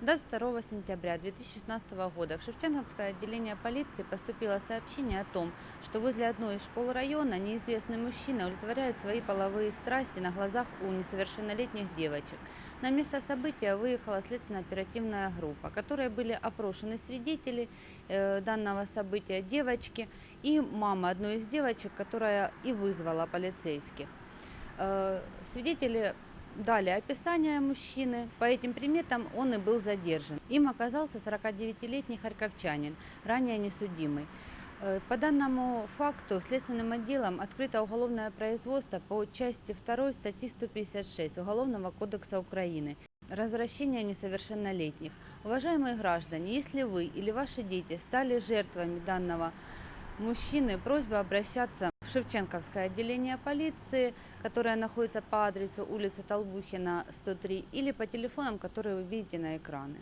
22 сентября 2016 года в Шевченковское отделение полиции поступило сообщение о том, что возле одной из школ района неизвестный мужчина удовлетворяет свои половые страсти на глазах у несовершеннолетних девочек. На место события выехала следственно-оперативная группа, которой были опрошены свидетели э, данного события, девочки и мама одной из девочек, которая и вызвала полицейских. Э, Свидетели дали описание мужчины. По этим приметам он и был задержан. Им оказался 49-летний харьковчанин, ранее несудимый. Э, По данному факту следственным отделом открыто уголовное производство по части 2 статьи 156 Уголовного кодекса Украины Развращение несовершеннолетних. Уважаемые граждане, если вы или ваши дети стали жертвами данного мужчины, просьба обращаться в Шевченковское отделение полиции, которое находится по адресу улица Толбухина, 103, или по телефонам, которые вы видите на экране.